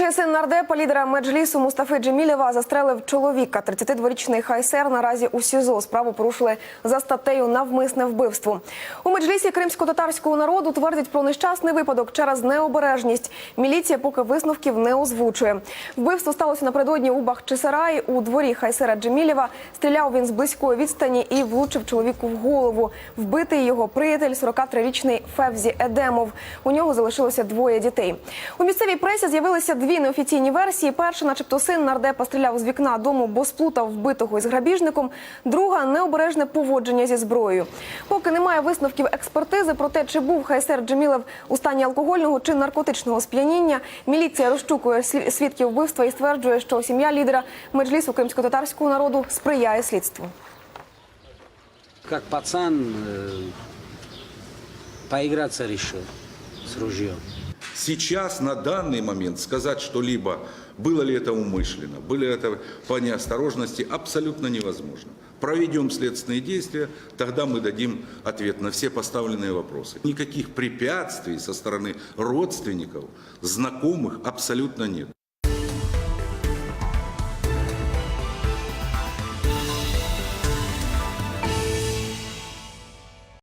Молодший син нардепа, лідера меджлісу Мустафи Джемілєва застрелив чоловіка. 32-річний Хайсер наразі у СІЗО. Справу порушили за статтею навмисне вбивство. У меджлісі кримсько-татарського народу твердять про нещасний випадок через необережність. Міліція поки висновків не озвучує. Вбивство сталося напередодні у Бахчисараї. У дворі Хайсера Джемілєва стріляв він з близької відстані і влучив чоловіку в голову. Вбитий його приятель, 43-річний Февзі Едемов. У нього залишилося двоє дітей. У місцевій пресі з'явилися дві неофіційні версії. Перша, начебто, син нардепа стріляв з вікна дому, бо сплутав вбитого із грабіжником. Друга необережне поводження зі зброєю. Поки немає висновків експертизи про те, чи був Хайсер Джемілев у стані алкогольного чи наркотичного сп'яніння. Міліція розшукує свідків вбивства і стверджує, що сім'я лідера меджлісу кримсько-татарського народу сприяє слідству. Как пацан э, поиграться решил с ружьем. Сейчас, на данный момент, сказать что-либо, было ли это умышленно, было ли это по неосторожности, абсолютно невозможно. Проведем следственные действия, тогда мы дадим ответ на все поставленные вопросы. Никаких препятствий со стороны родственников, знакомых абсолютно нет.